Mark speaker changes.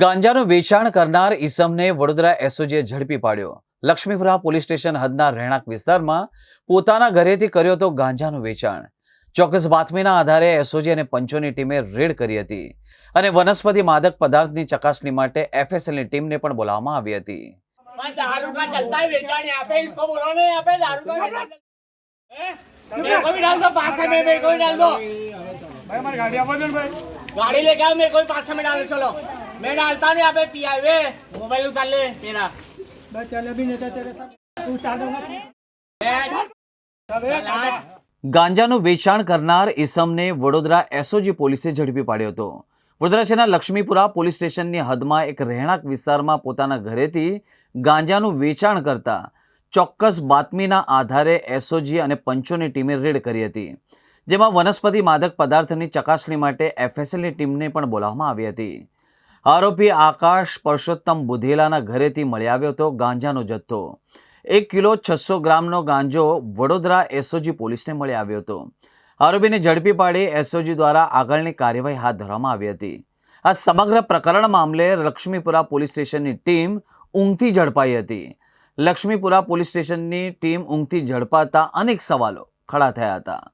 Speaker 1: ગાંજાનું વેચાણ કરનાર ઈસમને વડોદરા એસઓજીએ ઝડપી પાડ્યો. લક્ષ્મીપુરા પોલીસ સ્ટેશન હદના રહેણાંક વિસ્તારમાં પોતાના ઘરેથી કર્યો હતો ગાંજાનું વેચાણ. ચોક્કસ બાતમીના આધારે એસઓજી અને પંચોની ટીમે રેડ કરી હતી અને વનસ્પતિ માદક પદાર્થની ચકાસણી માટે એફએસએલની ટીમને પણ બોલાવવામાં આવી હતી.
Speaker 2: ગાડી લેકે આવ મેરે કોઈ પાંચ છ મિનિટ ચલો. ना यहाँ पे दारू का बेचान हैं? मेरे को भी डाल दो पाँच सौ में मेरे को भी डाल दो
Speaker 3: भाई हमारी गाड़ी आपस में भाई
Speaker 2: गाड़ी लेके आओ मेरे को भी पाँच सौ में डालो चलो मैं डालता नहीं यहाँ पे पिया हुए मोबाइल उतार ले मेरा
Speaker 3: बस चल अभी नहीं था तेरे साथ तू उतार दूंगा
Speaker 2: मैं-
Speaker 3: सब एक
Speaker 2: चल आज।
Speaker 1: ગાંજાનું વેચાણ કરનાર ઈસમને વડોદરા એસઓજી પોલીસે ઝડપી પાડ્યો હતો વડોદરા શહેરના લક્ષ્મીપુરા પોલીસ સ્ટેશનની હદમાં એક રહેણાંક વિસ્તારમાં પોતાના ઘરેથી ગાંજાનું વેચાણ કરતા ચોક્કસ બાતમીના આધારે એસઓજી અને પંચોની ટીમે રેડ કરી હતી જેમાં વનસ્પતિ માદક પદાર્થની ચકાસણી માટે એફએસએલની ટીમને પણ બોલાવવામાં આવી હતી આરોપી આકાશ પરસોત્તમ બુધેલાના ઘરેથી મળી આવ્યો હતો ગાંજાનો જથ્થો. એક કિલો છસો ગ્રામનો ગાંજો વડોદરા એસઓજી પોલીસને મળી આવ્યો હતો. આરોપીને ઝડપી પાડી એસઓજી દ્વારા આગળની કાર્યવાહી હાથ ધરવામાં આવી હતી. આ સમગ્ર પ્રકરણ મામલે લક્ષ્મીપુરા પોલીસ સ્ટેશનની ટીમ ઊંઘથી ઝડપાઈ હતી. લક્ષ્મીપુરા પોલીસ સ્ટેશનની ટીમ ઊંઘથી ઝડપાતા અનેક સવાલો ખડા થયા હતા.